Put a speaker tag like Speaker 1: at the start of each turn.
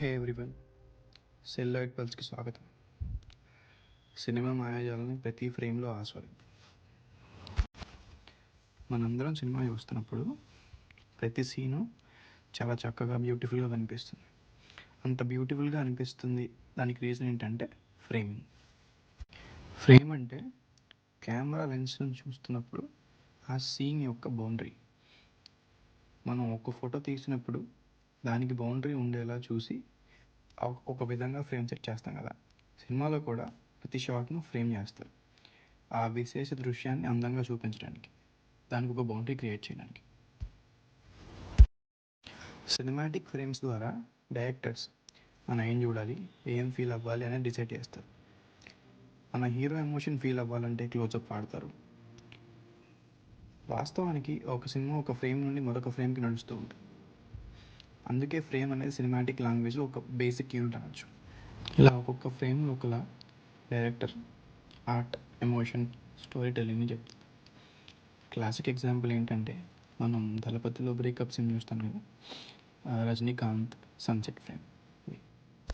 Speaker 1: హే everyone సెల్లాయిడ్ పల్స్కి స్వాగతం. Cinema మాయాజాలని ప్రతి ఫ్రేమ్లో ఆస్వాదిద్దాం. మనందరం సినిమా చూస్తున్నప్పుడు ప్రతి సీను చాలా చక్కగా బ్యూటిఫుల్గా కనిపిస్తుంది. అంత బ్యూటిఫుల్గా అనిపిస్తుంది దానికి రీజన్ ఏంటంటే ఫ్రేమింగ్ ఫ్రేమ్ అంటే కెమెరా లెన్స్ను చూస్తున్నప్పుడు ఆ సీన్ యొక్క బౌండరీ మనం ఒక ఫోటో తీసినప్పుడు దానికి బౌండరీ ఉండేలా చూసి ఒక- విధంగా ఫ్రేమ్ సెట్ చేస్తాం కదా. సినిమాలో కూడా ప్రతి షాట్ను ఫ్రేమ్ చేస్తారు. ఆ విశేష దృశ్యాన్ని అందంగా చూపించడానికి దానికి ఒక బౌండరీ క్రియేట్ చేయడానికి. సినిమాటిక్ ఫ్రేమ్స్ ద్వారా డైరెక్టర్స్ మనం ఏం చూడాలి ఏం ఫీల్ అవ్వాలి అనేది డిసైడ్ చేస్తారు. మన హీరో ఎమోషన్ ఫీల్ అవ్వాలంటే క్లోజప్ వాడతారు. వాస్తవానికి ఒక సినిమా ఒక ఫ్రేమ్ నుండి మరొక ఫ్రేమ్కి నడుస్తూ ఉంటుంది. అందుకే ఫ్రేమ్ అనేది సినిమాటిక్ లాంగ్వేజ్లో ఒక బేసిక్ యూనిట్ అనొచ్చు. ఇలా. ఒక్కొక్క ఫ్రేమ్ ఒకలా డైరెక్టర్ ఆర్ట్ ఎమోషన్ స్టోరీ టెల్లింగ్ని చెప్తుంది. క్లాసిక్ ఎగ్జాంపుల్ ఏంటంటే మనం దళపతిలో బ్రేకప్ సీన్ చూస్తాం కదా. Rajinikanth sunset frame